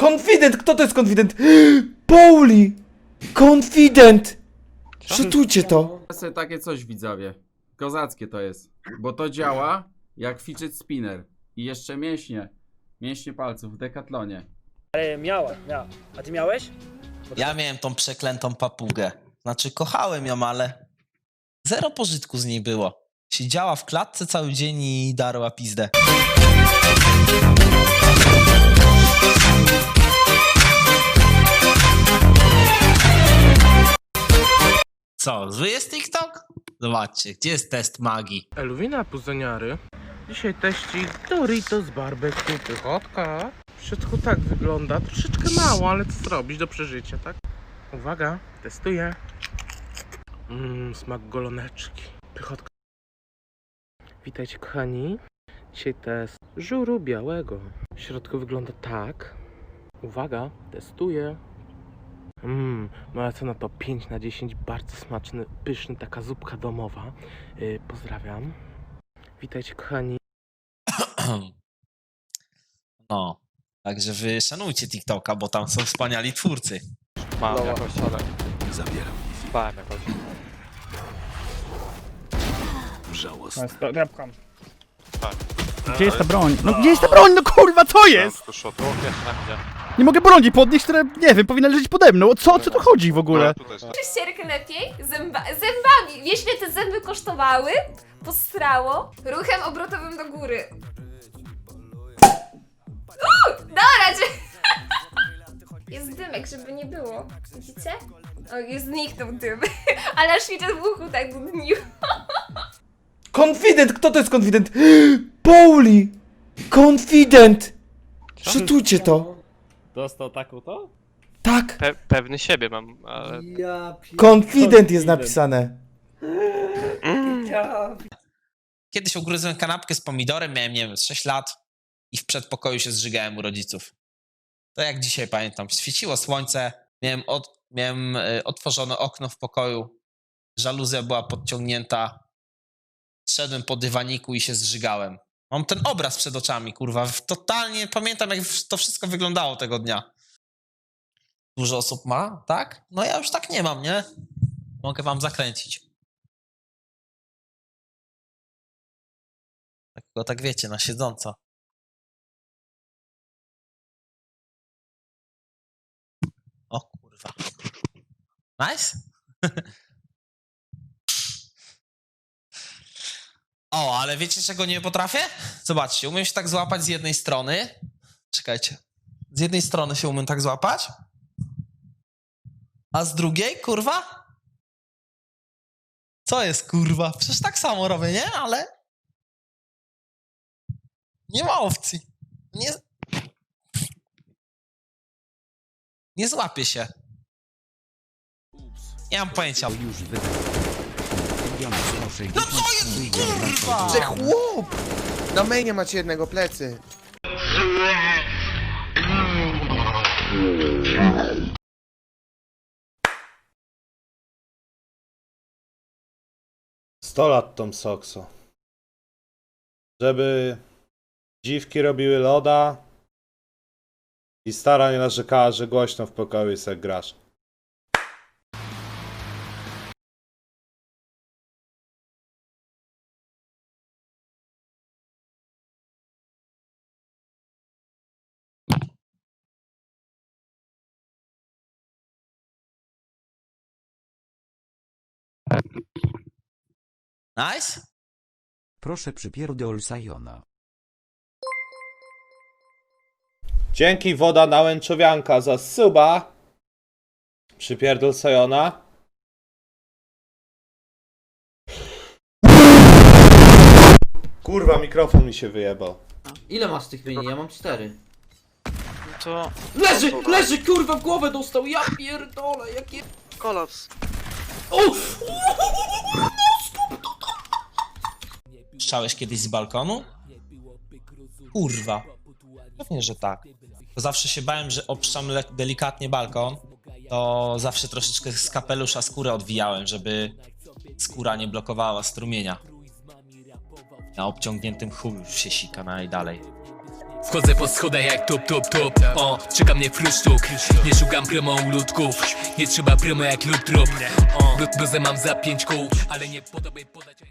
Konfident! Kto to jest konfident? Pauli! Konfident! Szytujcie to! Ja sobie takie coś widzowie. Kozackie to jest. Bo to działa jak fidget spinner. I jeszcze mięśnie. Mięśnie palców w dekatlonie. Ale miała, miała. A ty miałeś? Ja miałem tą przeklętą papugę. Znaczy, kochałem ją, ale zero pożytku z niej było. Siedziała w klatce cały dzień i darła pizdę. Co, zły jest TikTok? Zobaczcie, gdzie jest test magii? Elwina Puzoniary. Dzisiaj teścik Doritos Barbecue Pychotka. Wszystko tak wygląda. Troszeczkę mało, ale co zrobić do przeżycia, tak? Uwaga, testuję. Mmm, smak goloneczki. Pychotka. Witajcie kochani. Dzisiaj test żuru białego. W środku wygląda tak. Uwaga, testuję. Mmm, moja cena to 5 na 10, bardzo smaczny, pyszny, taka zupka domowa. Yy, pozdrawiam. Witajcie kochani. No, także wy szanujcie TikToka, bo tam są wspaniali twórcy. Mam jakoś, ale... Zabieram. Spałem jakoś. Grabkam. Gdzie jest ta broń? No gdzie jest ta broń? No kurwa, co jest? Na mnie. Nie mogę broni podnieść, które, nie wiem, powinna leżeć pode mną. O co, co tu chodzi w ogóle? Czy ścierkę lepiej? Zęba zębami. Wiesz ile te zęby kosztowały? Postrało. Ruchem obrotowym do góry. Uuu, dobra, cię. Jest dymek, żeby nie było. Widzicie? O, jest zniknął dym. Ale aż widzę w uchu tak dniu. Konfident! Kto to jest konfident? Pauli! Konfident! Szytujcie to! Dostał taką to? Tak! Pe pewny siebie mam, ale... Konfident jest napisane. Kiedyś ugryzłem kanapkę z pomidorem, miałem, nie wiem, z 6 lat i w przedpokoju się zżygałem u rodziców. To jak dzisiaj pamiętam, świeciło słońce, miałem, od, miałem y, otworzone okno w pokoju, żaluzja była podciągnięta, szedłem po dywaniku i się zżygałem. Mam ten obraz przed oczami, kurwa. Totalnie pamiętam, jak to wszystko wyglądało tego dnia. Dużo osób ma, tak? No ja już tak nie mam, nie? Mogę wam zakręcić. Takiego tak wiecie, na siedząco. O kurwa. Nice? o, ale wiecie czego nie potrafię? Zobaczcie, umiem się tak złapać z jednej strony. Czekajcie. Z jednej strony się umiem tak złapać. A z drugiej, kurwa? Co jest, kurwa? Przecież tak samo robię, nie? Ale... Nie ma opcji. Nie... Nie złapie się. Nie mam pojęcia. No? Że chłop! Na mainie macie jednego plecy. Sto lat Tom Sokso. Żeby dziwki robiły loda i stara nie narzekała, że głośno w pokoju jak grasz. Nice? Proszę przypierdol Sajona. Dzięki woda nałęczowianka za suba. Przypierdol Sajona. Kurwa, mikrofon mi się wyjebał. Ile masz tych mini? Ja mam cztery. To... Leży! Leży kurwa w głowę dostał! Ja pierdolę! Jakie... Kolaps. Słyszałeś kiedyś z balkonu? Kurwa. Pewnie, że tak. Zawsze się bałem, że obszczam delikatnie balkon, to zawsze troszeczkę z kapelusza skórę odwijałem, żeby skóra nie blokowała strumienia. Na obciągniętym chuju już się sika najdalej. Wchodzę po schodach jak top, top, top O, czeka mnie frusztuk Nie szukam promo u ludków. Nie trzeba promo jak lub trop O, bluzę mam za pięć kół Ale nie podobaj podać